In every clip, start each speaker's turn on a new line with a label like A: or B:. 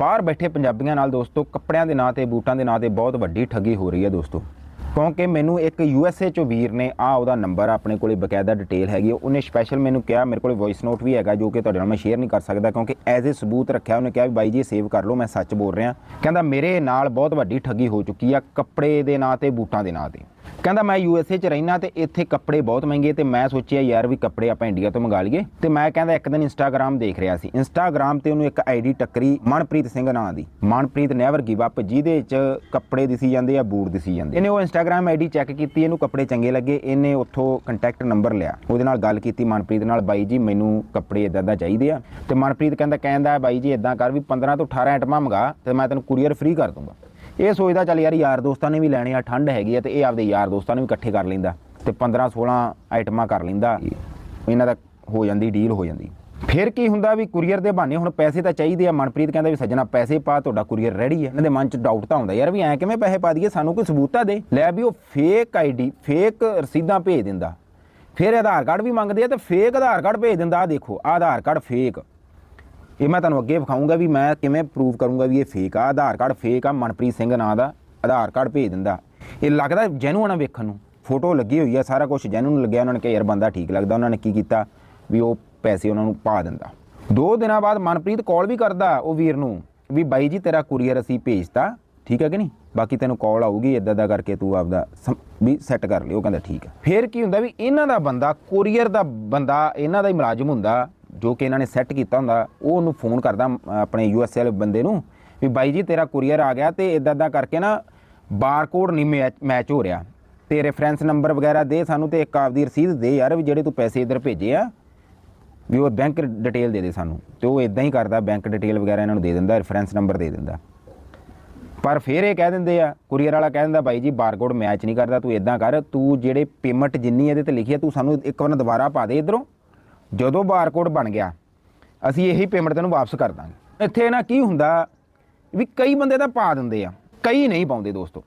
A: ਬਾਹਰ ਬੈਠੇ ਪੰਜਾਬੀਆਂ ਨਾਲ ਦੋਸਤੋ, ਕੱਪੜਿਆਂ ਦੇ ਨਾਂ ਤੇ ਬੂਟਾਂ ਦੇ ਨਾਂ ਤੇ ਬਹੁਤ ਵੱਡੀ ਠੱਗੀ ਹੋ ਰਹੀ ਹੈ ਦੋਸਤੋ। ਕਿਉਂਕਿ ਮੈਨੂੰ ਇੱਕ ਯੂ ਐਸ ਏ ਚੋਂ ਵੀਰ ਨੇ ਆ ਉਹਦਾ ਨੰਬਰ ਆਪਣੇ ਕੋਲੇ ਬਕਾਇਦਾ ਡਿਟੇਲ ਹੈਗੀ ਉਹਨੇ ਸਪੈਸ਼ਲ ਮੈਨੂੰ ਕਿਹਾ, ਮੇਰੇ ਕੋਲੇ ਵੌਇਸ ਨੋਟ ਵੀ ਹੈਗਾ ਜੋ ਕਿ ਤੁਹਾਡੇ ਨਾਲ ਮੈਂ ਸ਼ੇਅਰ ਨਹੀਂ ਕਰ ਸਕਦਾ, ਕਿਉਂਕਿ ਐਜ਼ ਏ ਸਬੂਤ ਰੱਖਿਆ, ਉਹਨੇ ਕਿਹਾ ਵੀ ਬਾਈ ਜੀ ਸੇਵ ਕਰ ਲਓ, ਮੈਂ ਸੱਚ ਬੋਲ ਰਿਹਾ। ਕਹਿੰਦਾ, ਮੇਰੇ ਨਾਲ ਬਹੁਤ ਵੱਡੀ ਠੱਗੀ ਹੋ ਚੁੱਕੀ ਆ, ਕੱਪੜੇ ਦੇ ਨਾਂ ਤੇ, ਬੂਟਾਂ ਦੇ ਨਾਂ ਤੇ। ਕਹਿੰਦਾ ਮੈਂ ਯੂ ਐਸ ਏ ਚ ਰਹਿਣਾ ਤੇ ਇੱਥੇ ਕੱਪੜੇ ਬਹੁਤ ਮਹਿੰਗੇ ਤੇ ਮੈਂ ਸੋਚਿਆ ਯਾਰ ਵੀ ਕੱਪੜੇ ਆਪਾਂ ਇੰਡੀਆ ਤੋਂ ਮੰਗਾ ਲਈਏ। ਤੇ ਮੈਂ ਕਹਿੰਦਾ ਇੱਕ ਦਿਨ ਇੰਸਟਾਗ੍ਰam ਦੇਖ ਰਿਹਾ ਸੀ। ਇੰਸਟਾਗ੍ਰam ਤੇ ਉਹਨੂੰ ਇੱਕ ਆਈਡੀ ਟੱਕਰੀ ਮਨਪ੍ਰੀਤ ਸਿੰਘ ਨਾਂ ਦੀ। ਮਨਪ੍ਰੀਤ ਨੈਵਰ ਗਿਵ ਅਪ ਜਿਹਦੇ ਚ ਕੱਪੜੇ ਦਿਸੀ ਜਾਂਦੇ ਆ, ਬੂਟ ਦਿਸੀ ਜਾਂਦੇ ਇਹਨੇ ਉਹ ਇੰਸਟਾਗ੍ਰam ਆਈਡੀ ਚੈੱਕ ਕੀਤੀ, ਇਹਨੂੰ ਕੱਪੜੇ ਚੰਗੇ ਲੱਗੇ, ਇਹਨੇ ਉੱਥੋਂ ਕੰਟੈਕਟ ਨੰਬਰ ਲਿਆ। ਉਹਦੇ ਨਾਲ ਗੱਲ ਕੀਤੀ ਮਨਪ੍ਰੀਤ ਨਾਲ, ਬਾਈ ਜੀ, ਮੈਨੂੰ ਕੱਪੜੇ ਇਦਾਂ ਦਾ ਚਾਹੀਦੇ ਆ। ਤੇ ਮਨਪ੍ਰੀਤ ਕਹਿੰਦਾ ਕਹਿੰਦਾ ਬਾਈ ਜੀ ਇਦਾਂ ਕਰ ਵੀ 15 ਤੋਂ 18 ਐਟਮਾਂ ਮੰਗਾ ਤੇ ਮੈਂ ਤੈਨੂੰ ਕੁਰੀਅਰ ਫ੍ਰੀ ਕਰ ਦੂੰਗਾ। ਇਹ ਸੋਚਦਾ ਚੱਲ ਯਾਰ ਯਾਰ ਦੋਸਤਾਂ ਨੇ ਵੀ ਲੈਣੇ ਆ, ਠੰਡ ਹੈਗੀ ਆ ਤੇ ਇਹ ਆਪਦੇ ਯਾਰ ਦੋਸਤਾਂ ਨੂੰ ਵੀ ਇਕੱਠੇ ਕਰ ਲੈਂਦਾ ਤੇ 15 16 ਆਈਟਮਾਂ ਕਰ ਲੈਂਦਾ। ਇਹਨਾਂ ਦਾ ਹੋ ਜਾਂਦੀ ਡੀਲ ਹੋ ਜਾਂਦੀ। ਫਿਰ ਕੀ ਹੁੰਦਾ ਵੀ ਕੁਰੀਅਰ ਦੇ ਬਹਾਨੇ ਹੁਣ ਪੈਸੇ ਤਾਂ ਚਾਹੀਦੇ ਆ, ਮਨਪ੍ਰੀਤ ਕਹਿੰਦਾ ਵੀ ਸੱਜਣਾ ਪੈਸੇ ਪਾ, ਤੁਹਾਡਾ ਕੁਰੀਅਰ ਰੈਡੀ ਹੈ ਇਹਨਾਂ ਦੇ ਮਨ 'ਚ ਡਾਊਟ ਤਾਂ ਹੁੰਦਾ ਯਾਰ ਵੀ ਐਂ ਕਿਵੇਂ ਪੈਸੇ ਪਾ ਦਈਏ, ਸਾਨੂੰ ਕੋਈ ਸਬੂਤ ਤਾਂ ਦੇ। ਲੈ ਵੀ ਉਹ ਫੇਕ ਆਈਡੀ ਫੇਕ ਰਸੀਦਾਂ ਭੇਜ ਦਿੰਦਾ। ਫਿਰ ਆਧਾਰ ਕਾਰਡ ਵੀ ਮੰਗਦੇ ਆ ਤੇ ਫੇਕ ਆਧਾਰ ਕਾਰਡ ਭੇਜ ਦਿੰਦਾ। ਆ ਦੇਖੋ, ਆਧਾਰ ਕਾਰਡ ਫੇਕ ਇਹ ਮੈਂ ਤੁਹਾਨੂੰ ਅੱਗੇ ਵਿਖਾਊਂਗਾ ਵੀ ਮੈਂ ਕਿਵੇਂ ਪ੍ਰੂਵ ਕਰੂੰਗਾ ਵੀ ਇਹ ਫੇਕ ਆ, ਆਧਾਰ ਕਾਰਡ ਫੇਕ ਆ, ਮਨਪ੍ਰੀਤ ਸਿੰਘ ਨਾਂ ਦਾ ਆਧਾਰ ਕਾਰਡ ਭੇਜ ਦਿੰਦਾ। ਇਹ ਲੱਗਦਾ ਜੈਨੂਅਨ ਆ ਵੇਖਣ ਨੂੰ। ਫੋਟੋ ਲੱਗੀ ਹੋਈ ਆ, ਸਾਰਾ ਕੁਝ ਜੈਨੂਅਨ ਲੱਗਿਆ ਉਹਨਾਂ ਨੇ ਕਿ ਯਾਰ ਬੰਦਾ ਠੀਕ ਲੱਗਦਾ, ਉਹਨਾਂ ਨੇ ਕੀ ਕੀਤਾ? ਵੀ ਉਹ ਪੈਸੇ ਉਹਨਾਂ ਨੂੰ ਪਾ ਦਿੰਦਾ। ਦੋ ਦਿਨਾਂ ਬਾਅਦ ਮਨਪ੍ਰੀਤ ਕਾਲ ਵੀ ਕਰਦਾ ਉਹ ਵੀਰ ਨੂੰ ਵੀ ਬਾਈ ਜੀ ਤੇਰਾ ਕੁਰੀਅਰ ਅਸੀਂ ਭੇਜਤਾ, ਠੀਕ ਹੈ ਕਿ ਨਹੀਂ? ਬਾਕੀ ਤੈਨੂੰ ਕਾਲ ਆਊਗੀ ਇਦਾਂ ਦਾ ਕਰਕੇ ਤੂੰ ਆਪਦਾ ਸਮ- ਵੀ ਸੈੱਟ ਕਰ ਲਿਓ ਕਹਿੰਦਾ ਠੀਕ ਹੈ ਫਿਰ ਕੀ ਹੁੰਦਾ ਵੀ ਇਹਨਾਂ ਦਾ ਬੰਦਾ ਕੁਰੀਅਰ ਦਾ ਬੰਦਾ, ਇਹਨਾਂ ਦਾ ਹੀ ਮੁਲਾਜ਼ਮ ਹੁੰਦਾ ਜੋ ਕਿ ਇਹਨਾਂ ਨੇ ਸੈੱਟ ਕੀਤਾ ਹੁੰਦਾ, ਉਹ ਉਹਨੂੰ ਫੋਨ ਕਰਦਾ ਆਪਣੇ ਯੂ ਐਸ ਵਾਲੇ ਬੰਦੇ ਨੂੰ ਵੀ ਬਾਈ ਜੀ ਤੇਰਾ ਕੁਰੀਅਰ ਆ ਗਿਆ ਤੇ ਇਦਾਂ ਦਾ ਕਰਕੇ ਨਾ ਬਾਰਕੋਡ ਨਹੀਂ ਮੈਚ- ਮੈਚ ਹੋ ਰਿਹਾ। ਤੇ ਰੈਫਰੈਂਸ ਨੰਬਰ ਵਗੈਰਾ ਦੇ ਸਾਨੂੰ ਤੇ ਇੱਕ ਆਪਦੀ ਰਸੀਦ ਦੇ ਯਾਰ ਵੀ ਜਿਹੜੇ ਤੂੰ ਪੈਸੇ ਇਧਰ ਭੇਜੇ ਆ, ਵੀ ਉਹ ਬੈਂਕ ਡਿਟੇਲ ਦੇ ਦੇ ਸਾਨੂੰ। ਤੇ ਉਹ ਇਦਾਂ ਹੀ ਕਰਦਾ ਬੈਂਕ ਡਿਟੇਲ ਵਗੈਰਾ ਇਹਨਾਂ ਨੂੰ ਦੇ ਦਿੰਦਾ ਰੈਫਰੈਂਸ ਨੰਬਰ ਦੇ ਦਿੰਦਾ। ਪਰ ਫਿਰ ਇਹ ਕਹਿ ਦਿੰਦੇ ਆ ਕੁਰੀਅਰ ਵਾਲਾ ਕਹਿ ਦਿੰਦਾ, ਬਾਈ ਜੀ ਬਾਰਕੋਡ ਮੈਚ ਨਹੀਂ ਕਰਦਾ, ਤੂੰ ਇਦਾਂ ਕਰ, ਤੂੰ ਜਿਹੜੇ ਪੇਮੈਂਟ ਜਿੰਨੀ ਇਹਦੇ ਤੇ ਲਿਖੀ ਆ, ਤੂੰ ਸਾਨੂੰ ਇੱਕ ਵਾਰ ਦੁਬਾਰਾ ਪਾ ਦੇ ਇਧਰੋਂ। ਜਦੋਂ ਬਾਰਕੋਡ ਬਣ ਗਿਆ ਅਸੀਂ ਇਹੀ ਪੇਮੈਂਟ ਤੈਨੂੰ ਵਾਪਸ ਕਰ ਦਾਂਗੇ। ਇੱਥੇ ਨਾ ਕੀ ਹੁੰਦਾ ਵੀ ਕਈ ਬੰਦੇ ਤਾਂ ਪਾ ਦਿੰਦੇ ਆ ਕਈ ਨਹੀਂ ਪਾਉਂਦੇ ਦੋਸਤੋ।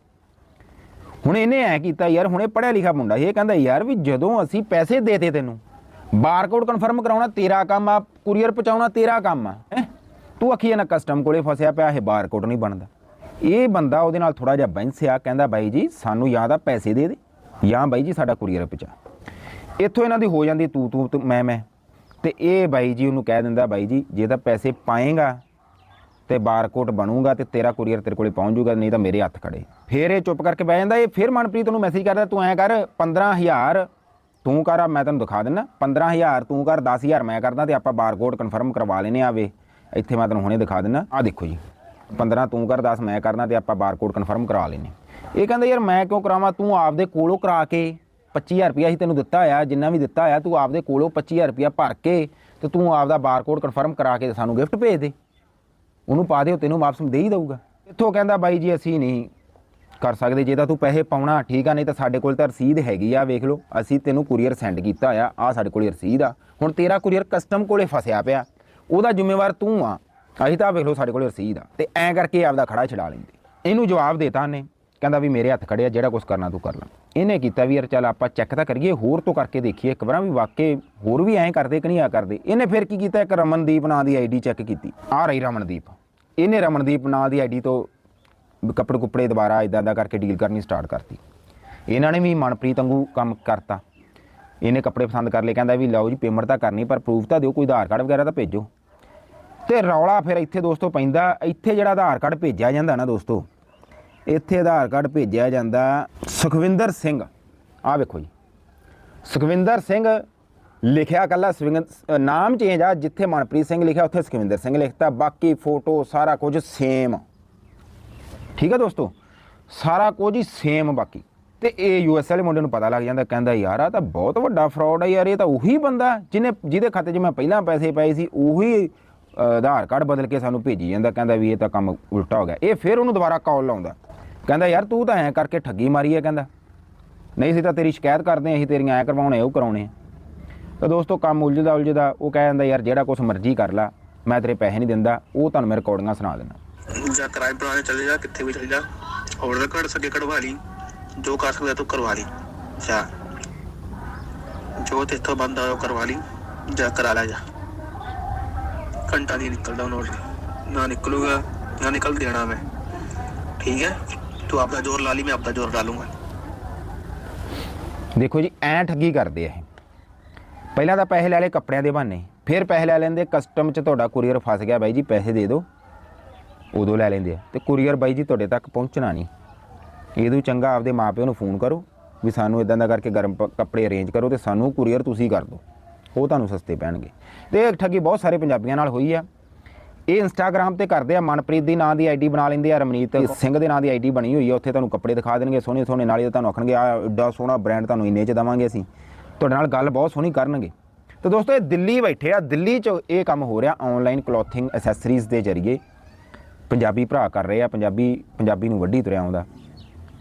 A: ਹੁਣ ਇਹਨੇ ਐ ਕੀਤਾ ਯਾਰ ਹੁਣੇ ਪੜਿਆ ਲਿਖਿਆ ਮੁੰਡਾ ਸੀ, ਇਹ ਕਹਿੰਦਾ ਯਾਰ ਵੀ ਜਦੋਂ ਅਸੀਂ ਪੈਸੇ ਦੇਤੇ ਤੈਨੂੰ ਬਾਰਕੋਡ ਕਨਫਰਮ ਕਰਾਉਣਾ ਤੇਰਾ ਕੰਮ ਆ ਕੁਰੀਅਰ ਪਹੁੰਚਾਉਣਾ ਤੇਰਾ ਕੰਮ ਆ ਹੈਂ? ਤੂੰ ਅਖੀਏ ਨਾ ਕਸਟਮ ਕੋਲੇ ਫਸਿਆ ਪਿਆ ਇਹ ਬਾਰਕੋਡ ਨਹੀਂ ਬਣਦਾ। ਇਹ ਬੰਦਾ ਉਹਦੇ ਨਾਲ ਥੋੜਾ ਜਿਹਾ ਬੈਂਸਿਆ ਕਹਿੰਦਾ ਬਾਈ ਜੀ ਸਾਨੂੰ ਯਾਦ ਆ ਪੈਸੇ ਦੇ ਦੇ ਜਾਂ ਬਾਈ ਜੀ ਸਾਡਾ ਕੁਰੀਅਰ ਪਹੁੰਚਾ। ਇੱਥੋਂ ਇਹਨਾਂ ਦੀ ਹੋ ਜਾਂਦੀ ਤੂੰ ਤੂੰ ਤੂੰ, ਮੈਂ ਮੈਂ। ਤੇ ਇਹ ਬਾਈ ਜੀ ਉਹਨੂੰ ਕਹਿ ਦਿੰਦਾ, ਬਾਈ ਜੀ, ਜੇ ਤਾਂ ਪੈਸੇ ਪਾਏਗਾ ਤੇ ਬਾਰਕੋਟ ਬਣੂਗਾ ਤੇ ਤੇਰਾ ਕੁਰੀਅਰ ਤੇਰੇ ਕੋਲੇ ਪਹੁੰਚ ਜਾਊਗਾ ਨਹੀਂ ਤਾਂ ਮੇਰੇ ਹੱਥ ਖੜੇ। ਫਿਰ ਇਹ ਚੁੱਪ ਕਰਕੇ ਬਹਿ ਜਾਂਦਾ। ਇਹ ਫਿਰ ਮਨਪ੍ਰੀਤ ਨੂੰ ਮੈਸੇਜ ਕਰਦਾ, ਤੂੰ ਐਂ ਕਰ 15000 ਤੂੰ ਕਰ, ਆ ਮੈਂ ਤੈਨੂੰ ਦਿਖਾ ਦਿੰਦਾ 15000 ਤੂੰ ਕਰ 10000 ਮੈਂ ਕਰਦਾ ਤੇ ਆਪਾਂ ਬਾਰਕੋਡ ਕਨਫਰਮ ਕਰਵਾ ਲੈਨੇ ਆਵੇ। ਇੱਥੇ ਮੈਂ ਤੈਨੂੰ ਹੁਣੇ ਦਿਖਾ ਦਿੰਦਾ ਆ ਦੇਖੋ ਜੀ 15 ਤੂੰ ਕਰ 10 ਮੈਂ ਕਰਦਾ ਤੇ ਆਪਾਂ ਬਾਰਕੋਡ ਕਨਫਰਮ ਕਰਾ ਲੈਨੇ ਇਹ ਕਹਿੰਦਾ, ਯਾਰ ਮੈਂ ਕਿਉਂ ਕਰਾਵਾਂ? ਤੂੰ ਆਪਦੇ ਕੋਲੋਂ ਕਰਾ ਕੇ 25000 ਰੁਪਇਆ ਅਸੀਂ ਤੈਨੂੰ ਦਿੱਤਾ ਆ, ਜਿੰਨਾ ਵੀ ਦਿੱਤਾ ਹੋਇਆ ਤੂੰ ਆਪਦੇ ਕੋਲੋਂ 25000 ਰੁਪਇਆ ਭਰ ਕੇ ਤੇ ਤੂੰ ਆਪਦਾ ਬਾਰਕੋਡ ਕਨਫਰਮ ਕਰਾ ਕੇ ਸਾਨੂੰ ਗਿਫਟ ਭੇਜ ਦੇ। ਉਹਨੂੰ ਪਾ ਦਿਓ, ਤੈਨੂੰ ਵਾਪਸ ਦੇ ਹੀ ਦਊਗਾ। ਇੱਥੋਂ ਕਹਿੰਦਾ ਬਾਈ ਜੀ, ਅਸੀਂ ਨਹੀਂ ਕਰ ਸਕਦੇ, ਜੇ ਤਾਂ ਤੂੰ ਪੈਸੇ ਪਾਉਣਾ, ਠੀਕ ਆ, ਨਹੀਂ ਤਾਂ ਸਾਡੇ ਕੋਲ ਤਾਂ ਰਸੀਦ ਹੈਗੀ ਆ, ਵੇਖ ਲਓ, ਅਸੀਂ ਤੈਨੂੰ ਕੁਰੀਅਰ ਸੈਂਡ ਕੀਤਾ ਆ ਆ ਸਾਡੇ ਕੋਲ ਰਸੀਦ ਆ। ਹੁਣ ਤੇਰਾ ਕੁਰੀਅਰ ਕਸਟਮ ਕੋਲੇ ਫਸਿਆ ਪਿਆ, ਉਹਦਾ ਜ਼ਿੰਮੇਵਾਰ ਤੂੰ ਆ। ਅਸੀਂ ਤਾਂ ਵੇਖ ਲਓ, ਸਾਡੇ ਕੋਲ ਰਸੀਦ ਆ। ਤੇ ਐਂ ਕਰਕੇ ਆਪਦਾ ਖੜਾ ਛਡਾ ਲੈਂਦੇ। ਇਹਨੂੰ ਜਵਾਬ ਦੇਤਾ ਨੇ ਕਹਿੰਦਾ ਵੀ ਮੇਰੇ ਹੱਥ ਖੜੇ ਆ, ਜਿਹੜਾ ਕੁਝ ਕਰਨਾ ਤੂੰ ਕਰ ਲੈ। ਇਹਨੇ ਕੀਤਾ ਵੀ ਯਾਰ ਚੱਲ ਆਪਾਂ ਚੈੱਕ ਤਾਂ ਕਰੀਏ, ਹੋਰ ਤੋਂ ਕਰਕੇ ਦੇਖੀਏ ਇੱਕ ਵਾਰ ਵੀ ਵਾਕਈ ਹੋਰ ਵੀ ਐਂ ਕਰਦੇ ਕਿ ਨਹੀਂ ਆ ਕਰਦੇ। ਇਹਨੇ ਫਿਰ ਕੀ ਕੀਤਾ, ਇੱਕ ਰਮਨਦੀਪ ਨਾਂ ਦੀ ਆਈਡੀ ਚੈੱਕ ਕੀਤੀ। ਆ ਰਹੀ ਰਮਨਦੀਪ। ਇਹਨੇ ਰਮਨਦੀਪ ਨਾਂ ਦੀ ਆਈਡੀ ਤੋਂ ਕੱਪੜੇ ਕੁੱਪੜੇ ਦੁਬਾਰਾ ਇਦਾਂ ਦਾ ਕਰਕੇ ਡੀਲ ਕਰਨੀ ਸਟਾਰਟ ਕਰਤੀ। ਇਹਨਾਂ ਨੇ ਵੀ ਮਨਪ੍ਰੀਤ ਵਾਂਗੂ ਕੰਮ ਕਰਤਾ। ਇਹਨੇ ਕੱਪੜੇ ਪਸੰਦ ਕਰ ਲਏ, ਕਹਿੰਦਾ ਵੀ ਲਓ ਜੀ ਪੇਮੈਂਟ ਤਾਂ ਕਰਨੀ, ਪਰ ਪ੍ਰੂਫ ਤਾਂ ਦਿਓ, ਕੋਈ ਆਧਾਰ ਕਾਰਡ ਵਗੈਰਾ ਤਾਂ ਭੇਜੋ। ਤੇ ਰੌਲਾ ਫਿਰ ਇੱਥੇ ਦੋਸਤੋ ਪੈਂਦਾ, ਇੱਥੇ ਜਿਹੜਾ ਆਧਾਰ ਕਾਰਡ ਭੇਜਿਆ ਜਾਂਦਾ ਨਾ ਦੋਸਤੋ ਇੱਥੇ ਆਧਾਰ ਕਾਰਡ ਭੇਜਿਆ ਜਾਂਦਾ ਸੁਖਵਿੰਦਰ ਸਿੰਘ। ਆਹ ਵੇਖੋ ਜੀ। ਸੁਖਵਿੰਦਰ ਸਿੰਘ ਲਿਖਿਆ ਕੱਲਾ ਸਵਿੰਗ- ਨਾਮ ਚੇਂਜ ਆ, ਜਿੱਥੇ ਮਨਪ੍ਰੀਤ ਸਿੰਘ ਲਿਖਿਆ, ਉੱਥੇ ਸੁਖਵਿੰਦਰ ਸਿੰਘ ਲਿਖਤਾ। ਬਾਕੀ ਫੋਟੋ ਸਾਰਾ ਕੁਝ ਸੇਮ ਠੀਕ ਹੈ ਦੋਸਤੋ? ਸਾਰਾ ਕੁਝ ਹੀ ਸੇਮ ਬਾਕੀ। ਤੇ ਇਹ ਯੂਐਸ ਵਾਲੇ ਮੁੰਡੇ ਨੂੰ ਪਤਾ ਲੱਗ ਜਾਂਦਾ, ਕਹਿੰਦਾ, ਯਾਰ ਆ ਤਾਂ ਬਹੁਤ ਵੱਡਾ ਫਰਾਡ ਆ ਯਾਰ, ਇਹ ਤਾਂ ਉਹੀ ਬੰਦਾ ਜਿਹਨੇ, ਜਿਹਦੇ ਖਾਤੇ 'ਚ ਮੈਂ ਪਹਿਲਾਂ ਪੈਸੇ ਪਾਏ ਸੀ, ਉਹੀ ਆਧਾਰ ਕਾਰਡ ਬਦਲ ਕੇ ਸਾਨੂੰ ਭੇਜੀ ਜਾਂਦਾ, ਕਹਿੰਦਾ ਵੀ ਇਹ ਤਾਂ ਕੰਮ ਉਲਟਾ ਹੋ ਗਿਆ। ਇਹ ਫਿਰ ਉਹਨੂੰ ਦੁਬਾਰਾ ਕਾਲ ਲਾਉਂਦਾ। ਕਹਿੰਦਾ, ਯਾਰ ਤੂੰ ਤਾਂ ਐ ਕਰਕੇ ਠੱਗੀ ਮਾਰੀ ਐ, ਕਹਿੰਦਾ। ਨਹੀਂ ਸੀ ਤਾਂ ਤੇਰੀ ਸ਼ਿਕਾਇਤ ਕਰਦੇ ਅਸੀਂ ਤੇਰੀਆਂ ਐ ਕਰਵਾਉਣੇ ਉਹ ਕਰਾਉਣੇ ਤਾਂ ਦੋਸਤੋ, ਕੰਮ ਉਲਝਦਾ ਉਲਝਦਾ ਉਹ ਕਹਿ ਜਾਂਦਾ, ਯਾਰ ਜਿਹੜਾ ਕੁਝ ਮਰਜ਼ੀ ਕਰ ਲਾ, ਮੈਂ ਤੇਰੇ ਪੈਸੇ ਨਹੀਂ ਦਿੰਦਾ, ਉਹ ਤੁਹਾਨੂੰ ਮੈਂ ਰਿਕਾਰਡਿੰਗਾਂ ਸੁਣਾ ਦੇਣਾ
B: ਜਾ ਕਰਾਈ ਬਣਾਣੇ ਚਲੇ ਜਾ, ਕਿੱਥੇ ਵੀ ਚਲੇ ਜਾ, ਹੋਰ ਦਾ ਘੜ ਸਕੇ ਕਢਵਾ ਲਈ, ਜੋ ਕਰ ਸਕਦਾ ਤੂੰ ਕਰਵਾ ਲਈ, ਜਾ ਜੋ ਤੇ ਤੋਂ ਬੰਦਾ ਉਹ ਕਰਵਾ ਲਈ, ਜਾ ਕਰਾ ਲੈ ਜਾ। ਘੰਟਾ ਨਹੀਂ ਨਿਕਲਦਾ ਉਹਨਾਂ ਨਾ ਨਿਕਲੂਗਾ, ਨਾ ਨਿਕਲ ਦੇਣਾ ਮੈਂ। ਠੀਕ ਹੈ? तू अपना जोर ला ली मैं अपना जोर डालूंगा
A: ਦੇਖੋ ਜੀ ਐਂ ਠੱਗੀ ਕਰਦੇ ਆ ਇਹ ਪਹਿਲਾਂ ਤਾਂ ਪੈਸੇ ਲੈ ਲਏ ਕੱਪੜਿਆਂ ਦੇ ਬਹਾਨੇ ਫਿਰ ਪੈਸੇ ਲੈ ਲੈਂਦੇ ਕਸਟਮ 'ਚ ਤੁਹਾਡਾ ਕੁਰੀਅਰ ਫਸ ਗਿਆ ਬਾਈ ਜੀ ਪੈਸੇ ਦੇ ਦਿਓ ਉਦੋਂ ਲੈ ਲੈਂਦੇ ਆ ਤੇ ਕੁਰੀਅਰ ਬਾਈ ਜੀ ਤੁਹਾਡੇ ਤੱਕ ਪਹੁੰਚਣਾ ਨਹੀਂ ਇਹਦੋਂ ਚੰਗਾ ਆਪਦੇ ਮਾਪਿਆਂ ਨੂੰ ਫੋਨ ਕਰੋ ਵੀ ਸਾਨੂੰ ਇਦਾਂ ਦਾ ਕਰਕੇ ਗਰਮ ਪ- ਕੱਪੜੇ ਅਰੇਂਜ ਕਰੋ ਤੇ ਸਾਨੂੰ ਕੁਰੀਅਰ ਤੁਸੀਂ ਕਰ ਦਿਓ ਉਹ ਤੁਹਾਨੂੰ ਸਸਤੇ ਪੈਣਗੇ ਤੇ ਇਹ ਠੱਗੀ ਬਹੁਤ ਸਾਰੇ ਪੰਜਾਬੀਆਂ ਨਾਲ ਹੋਈ ਆ ਇਹ ਇੰਸਟਾਗ੍ਰam ਤੇ ਕਰਦੇ ਆ, ਮਨਪ੍ਰੀਤ ਦੀ ਨਾਂ ਦੀ ਆਈਡੀ ਬਣਾ ਲੈਂਦੇ ਆ, ਰਮਨੀਤ ਸਿੰਘ ਦੇ ਨਾਂ ਦੀ ਆਈਡੀ ਬਣੀ ਹੋਈ ਆ, ਉੱਥੇ ਤੁਹਾਨੂੰ ਕੱਪੜੇ ਦਿਖਾ ਦੇਣਗੇ, ਸੋਹਣੇ ਸੋਹਣੇ ਨਾਲੇ ਤੁਹਾਨੂੰ ਆਖਣਗੇ ਆ ਐਡਾ ਸੋਹਣਾ ਬ੍ਰਾਂਡ ਤੁਹਾਨੂੰ ਇੰਨੇ ਚ ਦਵਾਂਗੇ ਅਸੀਂ। ਤੁਹਾਡੇ ਨਾਲ ਗੱਲ ਬਹੁਤ ਸੋਹਣੀ ਕਰਨਗੇ। ਤੇ ਦੋਸਤੋ, ਇਹ ਦਿੱਲੀ ਬੈਠੇ ਆ, ਦਿੱਲੀ 'ਚ ਇਹ ਕੰਮ ਹੋ ਰਿਹਾ ਆਨਲਾਈਨ ਕਲੋਥਿੰਗ ਐਸੈਸਰੀਜ਼ ਦੇ ਜ਼ਰੀਏ। ਪੰਜਾਬੀ ਭਰਾ ਕਰ ਰਹੇ ਆ, ਪੰਜਾਬੀ ਪੰਜਾਬੀ ਨੂੰ ਵੱਡੀ ਤੁਰਿਆ ਆਉਂਦਾ।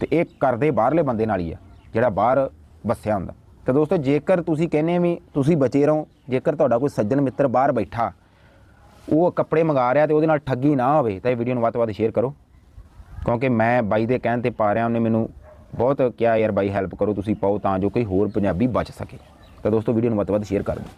A: ਤੇ ਇਹ ਕਰਦੇ ਬਾਹਰਲੇ ਬੰਦੇ ਨਾਲ ਹੀ ਆ, ਜਿਹੜਾ ਬਾਹਰ ਵਸਿਆ ਹੁੰਦਾ। ਤੇ ਦੋਸਤੋ, ਜੇਕਰ ਤੁਸੀਂ ਕਹਿੰਦੇ ਵੀ ਤੁਸੀਂ ਬਚੇ ਰਹੋ, ਜੇਕਰ ਤੁਹਾਡਾ ਕੋਈ ਸੱਜਣ ਮਿੱਤਰ ਬਾਹਰ ਬੈਠਾ ਉਹ ਕੱਪੜੇ ਮੰਗਾ ਰਿਹਾ ਤੇ ਉਹਦੇ ਨਾਲ ਠੱਗੀ ਨਾ ਹੋਵੇ ਤਾਂ ਇਹ ਵੀਡੀਓ ਨੂੰ ਵੱਧ ਤੋਂ ਵੱਧ ਸ਼ੇਅਰ ਕਰੋ। ਕਿਉਂਕਿ ਮੈਂ ਬਾਈ ਦੇ ਕਹਿਣ ਤੇ ਪਾ ਰਿਹਾ, ਉਹਨੇ ਮੈਨੂੰ ਬਹੁਤ ਕਿਹਾ, ਯਾਰ ਬਾਈ ਹੈਲਪ ਕਰੋ, ਤੁਸੀਂ ਪਾਓ ਤਾਂ ਜੋ ਕੋਈ ਹੋਰ ਪੰਜਾਬੀ ਬਚ ਸਕੇ। ਤਾਂ ਦੋਸਤੋ ਵੀਡੀਓ ਨੂੰ ਵੱਧ ਤੋਂ ਵੱਧ ਸ਼ੇਅਰ ਕਰ ਦਿਓ।